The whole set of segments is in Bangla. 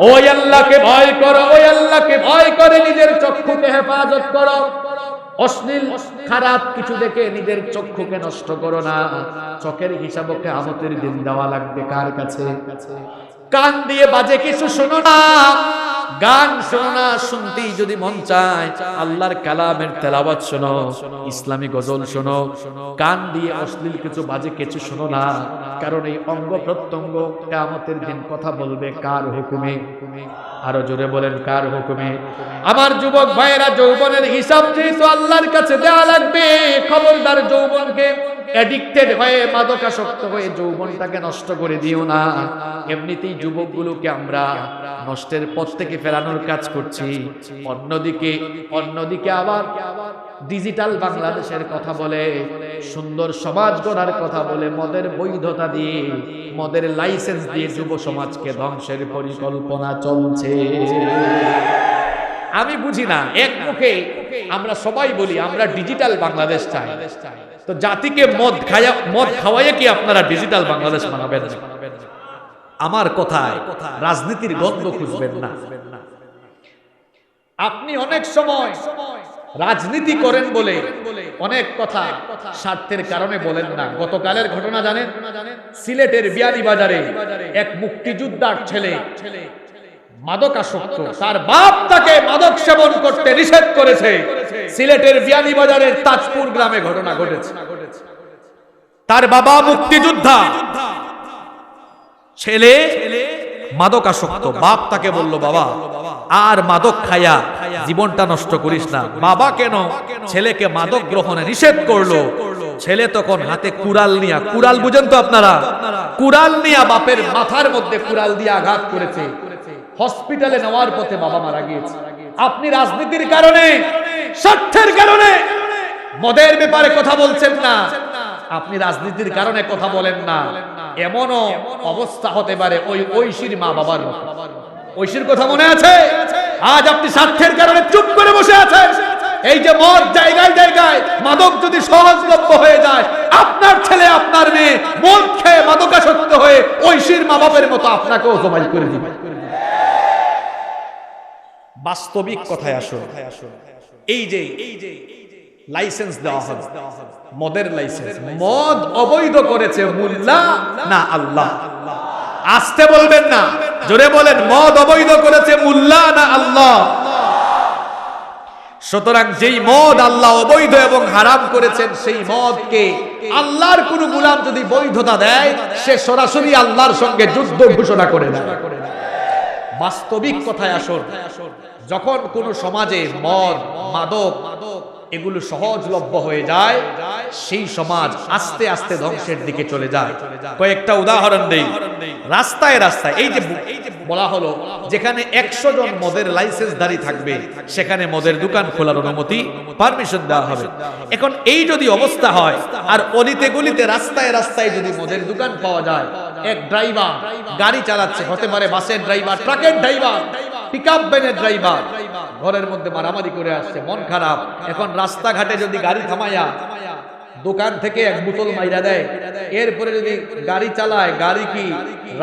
ওই আল্লাহকে ভয় করো, ওই আল্লাহকে ভয় করে নিজের চক্ষুকে হেফাজত করো। অশ্লীল, খারাপ কিছু দেখে নিজের চক্ষুকে নষ্ট করো না। চোখের হিসাবকে আমতের দিন দেওয়া লাগবে কার কাছে? কান দিয়ে বাজে কিছু শোনো না। গান শোনো না শুনতেই যদি মন চায়, আল্লাহর কালামের তেলাওয়াত শোনো, ইসলামী গজল শোনো, কান দিয়ে অশ্লীল কিছু বাজে কিছু শোনো না, কারণ এই অঙ্গ প্রত্যঙ্গ কামতের দিন কথা বলবে কার হুকুমে? আরও জোরে বলেন, কার হুকুমে? আমার যুবক ভাইয়েরা, যৌবনের হিসাব যেহেতু আল্লাহর কাছে দেওয়া লাগবে, খবরদার যৌবনকে অ্যাডিক্টেড হয়ে মাদকাসক্ত হয়ে যৌবনটাকে নষ্ট করে দিও না। এমনিতেই যুবকগুলোকে আমরা নষ্টের পথ থেকে ফেরানোর কাজ করছি। অন্যদিকে অন্যদিকে আবার ডিজিটাল বাংলাদেশের কথা বলে, সুন্দর সমাজ গড়ার কথা বলে, মদের বৈধতা দিয়ে, মদের লাইসেন্স দিয়ে যুব সমাজকে ধ্বংসের পরিকল্পনা চলছে। আমি বুঝি না, এক মুখে আমরা সবাই বলি আমরা ডিজিটাল বাংলাদেশ চাই। তো জাতিকে মদ খায়া, মদ খাওয়াইয়ে কি আপনারা ডিজিটাল বাংলাদেশ বানাবেন আমার কথায় রাজনীতির গন্ধ খুঁজবেন না। আপনি অনেক সময় রাজনীতি করেন বলে অনেক কথা স্বার্থের কারণে বলেন না। গতকালের ঘটনা জানেন? সিলেটের বিয়ানি বাজারে এক মুক্তিযোদ্ধার ছেলে মাদকাসক্ত। তার বাপ তাকে মাদক সেবন করতে নিষেধ করেছে। সিলেটের বিয়ানি বাজারের তাজপুর গ্রামে ঘটনা ঘটেছে। তার বাবা মুক্তিযোদ্ধা। ছেলে মাদকাসক্ত। বাপ তাকে বলল, বাবা, আর মাদক খায়া জীবনটা নষ্ট করিস না। বাবা কেন ছেলেকে মাদক গ্রহণে নিষেধ করল? ছেলে তখন হাতে কুড়াল নিয়া কুড়াল বুঝেন তো আপনারা? কুড়াল নিয়া বাপের মাথার মধ্যে কুড়াল দিয়ে আঘাত করেছে। হসপিটালে নেওয়ার পথে বাবা মারা গিয়েছে। আপনি রাজনীতির কারণে, স্বার্থের কারণে মদের ব্যাপারে কথা বলছেন না। আপনি রাজনীতির কারণে কথা বলেন না। এমনও অবস্থা হতে পারে ওই ঐশীর মা বাবার ঐশীর কথা মনে আছে? আজ আপনি স্বার্থের কারণে চুপ করে বসে আছেন। এই যে মদ জায়গায় জায়গায় মাদক যদি সহজলভ্য হয়ে যায়, আপনার ছেলে, আপনার মেয়ে মদ খেয়ে মাদকাসক্ত হয়ে ঐশীর মা বাবার মতো আপনাকেও জবাই করে দিবে। বাস্তবিক কথায় আসো। এই যে এই যে লাইসেন্স দেওয়া হবে মদের লাইসেন্স মদ অবৈধ করেছে মুল্লা না আল্লাহ? আসতে বলবেন না, জোরে বলেন, মদ অবৈধ করেছে মুল্লা না আল্লাহ? সুতরাং যেই মদ আল্লাহ অবৈধ এবং হারাম করেছেন, সেই মদকে আল্লাহর কোন গুলাম যদি বৈধতা দেয়, সে সরাসরি আল্লাহর সঙ্গে যুদ্ধ ঘোষণা করে দেয়। বাস্তবিক কথায় আসুন। যখন কোন সমাজে মদ, মাদক এগুলো সহজলভ্য হয়ে যায়, সেই সমাজ আস্তে আস্তে ধ্বংসের দিকে চলে যায়। কয়েকটা উদাহরণ দেই। রাস্তায় রাস্তায়, এই যে বলা হলো, যেখানে একশো জন মদের লাইসেন্সধারী থাকবে, সেখানে মদের দোকান খোলার অনুমতি পারমিশন দেওয়া হবে। এখন এই যদি অবস্থা হয়, আর অলিতে গলিতে রাস্তায় রাস্তায় যদি মদের দোকান পাওয়া যায় এক ড্রাইভার গাড়ি চালাচ্ছে, হতে পারে বাসের ড্রাইভার ট্রাকের ড্রাইভার পিকআপ ভ্যানের ড্রাইভার ঘরের মধ্যে মারামারি করে আসছে, মন খারাপ। এখন রাস্তাঘাটে যদি গাড়ি থামাইয়া দোকান থেকে এক বোতল মাইরা দেয়, এরপরে যদি গাড়ি চালায়, গাড়ি কি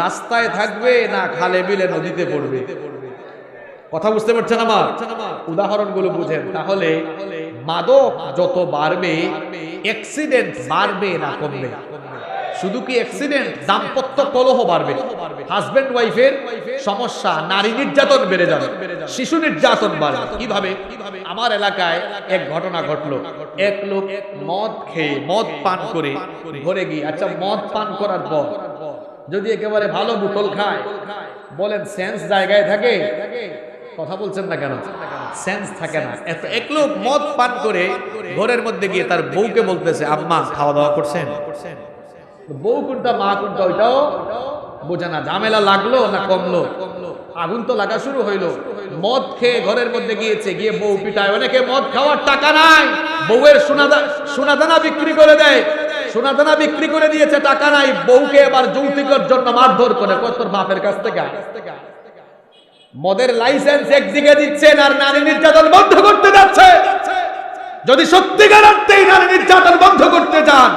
রাস্তায় থাকবে না খালে বিলে নদীতে পড়বে? কথা বুঝতে পারছেন আমার? উদাহরণগুলো বুঝেন, তাহলে মাদক যত বাড়বে অ্যাক্সিডেন্ট বাড়বে না কমবে। শুধু কি অ্যাক্সিডেন্ট দাম্পত্য কলহ বাড়বে। হাজবেন্ড ওয়াইফের সমস্যা, নারী নির্যাতন বেড়ে যাবে। শিশু নির্যাতন বাড়বে। কীভাবে? আমার এলাকায় এক ঘটনা ঘটলো। এক লোক মদ খেয়ে মদ পান করে ঘরে গিয়ে আচ্ছা মদ পান করার পর যদি একেবারে ভালো বোতল খায়, বলেন সেন্স জায়গায় থাকে? কথা বলছেন না কেন? সেন্স থাকে না। এত এক লোক মদ পান করে ঘরের মধ্যে গিয়ে তার বউকে বলতেছে, আম্মা খাওয়া দাওয়া করছেন? বউ কোনটা মা কোনটা ওইটাও বোঝে না, ঝামেলা লাগল না কমলো? আগুন তো লাগা শুরু হইল। মদ খেয়ে ঘরের মধ্যে গিয়েছে, গিয়ে বউ পিটায়। অনেকে মদ খাওয়ার টাকা নাই। বউয়ের সোনাদা, সোনাদানা বিক্রি করে দেয়। সোনাদানা বিক্রি করে দিয়েছে, টাকা নাই। বউকে এবার যৌতুকের জন্য মারধর করে। কত বাপের কাছ থেকে? মদের লাইসেন্স একদিকে দিচ্ছেন আর নারী নির্যাতন বন্ধ করতে যাচ্ছে। যদি সত্যিকার অর্থেই নারী নির্যাতন বন্ধ করতে চান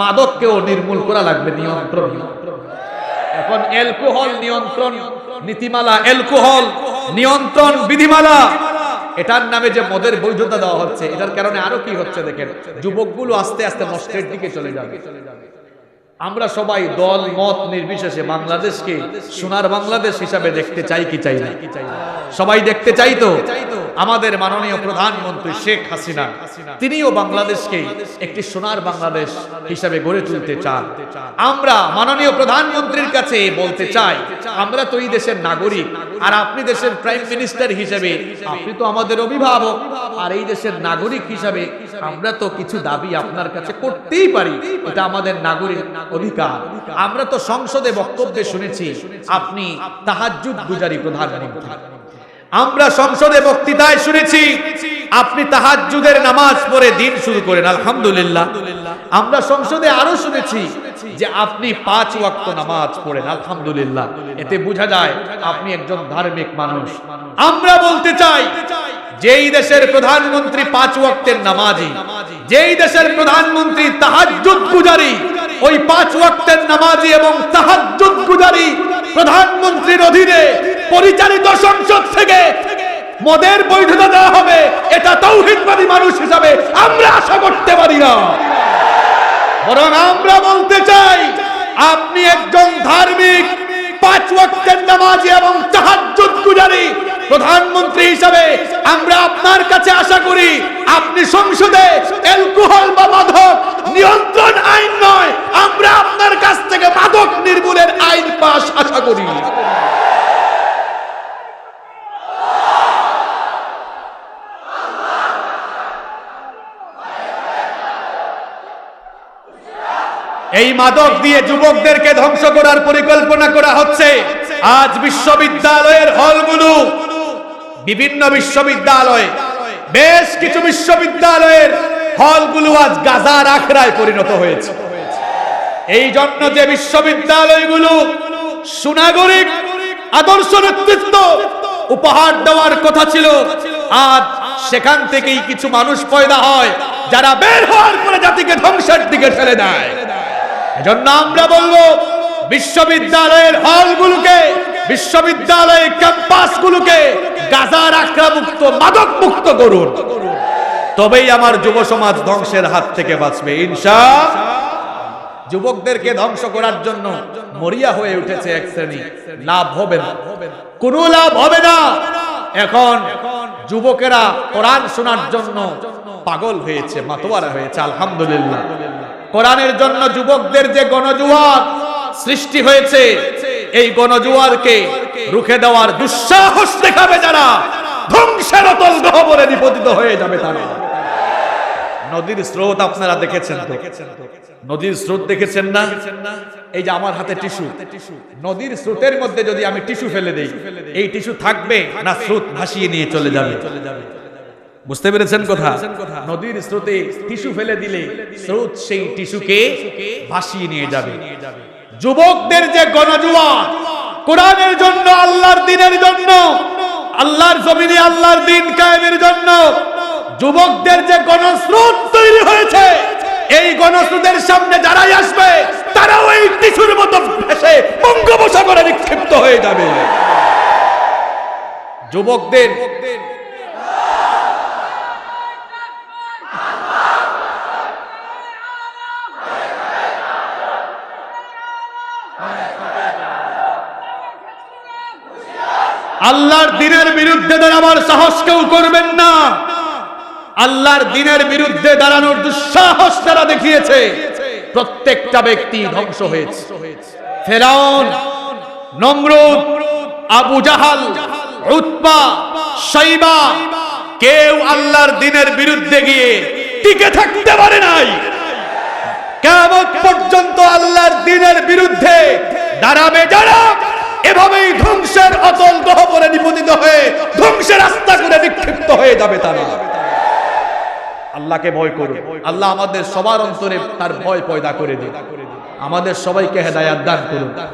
মাদককেও নির্মূল করা লাগবে, নিয়ন্ত্রণ। এখন অ্যালকোহল নিয়ন্ত্রণ, নীতিমালা অ্যালকোহল নিয়ন্ত্রণ, বিধিমালা। এটার নামে যে মদের বৈধতা দেওয়া হচ্ছে, এটার কারণে আরও কি হচ্ছে দেখেন, যুবকগুলো আস্তে আস্তে নষ্টের দিকে চলে যাবে। আমরা সবাই দল, মত নির্বিশেষে বাংলাদেশকে সোনার বাংলাদেশ হিসাবে দেখতে চাই কি চাই না? সবাই দেখতে চাই তো? আমাদের মাননীয় প্রধানমন্ত্রী শেখ হাসিনা, তিনিও বাংলাদেশকে একটি সোনার বাংলাদেশ হিসাবে গড়ে তুলতে চান। আমরা মাননীয় প্রধানমন্ত্রীর কাছে বলতে চাই, আমরা তো এই দেশের নাগরিক, আর আপনি দেশের প্রাইম মিনিস্টার হিসেবে, আপনি তো আমাদের অভিভাবক, আর এই দেশের নাগরিক হিসাবে আমরা তো কিছু দাবি আপনার কাছে করতেই পারি, এটা আমাদের নাগরিক অধিকার। আমরা তো সংসদে বক্তব্যে শুনেছি, আপনি তাহাজ্জুদ গুজারি প্রধানমন্ত্রী। আমরা সংসদে বক্তৃতায় শুনেছি, আপনি তাহাজ্জুদের নামাজ পড়ে দিন শুরু করেন, আলহামদুলিল্লাহ। আমরা সংসদে আরও শুনেছি যে আপনি পাঁচ ওয়াক্ত নামাজ পড়েন, আলহামদুলিল্লাহ। এতে বোঝা যায় আপনি একজন ধার্মিক মানুষ। আমরা বলতে চাই, যেই দেশের প্রধানমন্ত্রী পাঁচ ওয়াক্তের নামাজি, যেই দেশের প্রধানমন্ত্রী তাহাজ্জুদ গুজারি, ওই পাঁচ ওয়াক্তের নামাজি এবং তাহাজ্জুদ গুজারি প্রধানমন্ত্রীর অধীনে পরিচালিত সংসদ থেকে মদের বৈধতা দেওয়া হবে। এটা তৌহিদবাদী মানুষ হিসাবে আমরা আশা করতে পারি না। বরং আমরা বলতে চাই, আপনি একজন ধার্মিক, পাঁচ ওয়াক্তের নামাজি এবং তাহাজ্জুদ গুজারি প্রধানমন্ত্রী হিসাবে আমরা আপনার কাছে আশা করি, আপনি সংসদে অ্যালকোহল বা মাদক নিয়ন্ত্রণ আইন নয়, আমরা আপনার কাছ থেকে মাদক নির্মূলের আইন পাশ আশা করি এই মাদক দিয়ে যুবকদেরকে ধ্বংস করার পরিকল্পনা করা হচ্ছে। আজ বিশ্ববিদ্যালয়ের হলগুলো বিভিন্ন বিশ্ববিদ্যালয়ে, বেশ কিছু বিশ্ববিদ্যালয়ের হলগুলো আজ গাজার আখড়ায় পরিণত হয়েছে। এই জন্য যে বিশ্ববিদ্যালয়গুলো সুনাগরিক, আদর্শ নেতৃত্ব উপহার দেওয়ার কথা ছিল, আজ সেখান থেকেই কিছু মানুষ পয়দা হয়, যারা বের হওয়ার পরে জাতিকে ধ্বংসের দিকে ঠেলে দেয়। এজন্য আমরা বলব, বিশ্ববিদ্যালয়ের হলগুলোকে, বিশ্ববিদ্যালয়ের ক্যাম্পাসগুলোকে গাজার আখড়া মুক্ত মাদক মুক্ত করুন। তবেই আমার যুব সমাজ ধ্বংসের হাত থেকে বাঁচবে ইনশা যুবকদেরকে ধ্বংস করার জন্য মরিয়া হয়ে উঠেছে এক শ্রেণি। লাভ হবে না। কোনো লাভ হবে না। এখন যুবকেরা কোরআন শোনার জন্য পাগল হয়েছে, মাতোয়ারা হয়েছে, আলহামদুলিল্লাহ। কোরআনের জন্য যুবকদের যে গণজুয়ার সৃষ্টি হয়েছে, এই গণজুয়ারকে রুখে দেওয়ার দুঃসাহস দেখাবে যারা। ধ্বংসের অতল গহবরে নিপতিত হয়ে যাবে তারা। নদীর স্রোত আপনারা দেখেছেন নদীর স্রোত দেখেছেন না? এই যে আমার হাতে টিস্যু। নদীর স্রোতের মধ্যে যদি আমি টিস্যু ফেলে দেই, এই টিস্যু থাকবে না স্রোত ভাসিয়ে নিয়ে চলে যাবে। বুঝতে পেরেছেন কথা? নদীর স্রোতে টিস্যু ফেলে দিলে স্রোত সেই টিস্যুকে ভাসিয়ে নিয়ে যাবে। যুবকদের যে গণজুয়া কোরআনের জন্য আল্লাহর দিনের জন্য আল্লাহর জমিনে আল্লাহর দিন কায়েমের জন্য যুবকদের যে গণস্রোত তৈরি হয়েছে এই গণস্রোতের সামনে যারাই আসবে তারাও এই টিস্যুর মতো ভেসে বঙ্গোপসাগরে নিক্ষিপ্ত হয়ে যাবে। যুবকদের আল্লাহর দিনের বিরুদ্ধে দাঁড়াবার সাহস কেউ করবেন না। আল্লাহর দিনের বিরুদ্ধে দাঁড়ানোর দুঃসাহস তারা দেখিয়েছে, প্রত্যেকটা ব্যক্তি ধ্বংস হয়েছে। ফেরাউন, নমরুদ, আবু জাহাল উৎপা সাইবা কেউ আল্লাহর দিনের বিরুদ্ধে গিয়ে টিকে থাকতে পারে নাই। কেমন পর্যন্ত আল্লাহর দিনের বিরুদ্ধে দাঁড়াবে যারা এভাবেই ধ্বংসের অতল গহবরে নিপতিত হয়ে ধ্বংসের রাস্তা করে বিক্ষিপ্ত হয়ে যাবে তারা। আল্লাহকে ভয় করুন। আল্লাহ আমাদের সবার অন্তরে তার ভয় পয়দা করে দিন। আমাদের সবাইকে হেদায়াত দান করুন।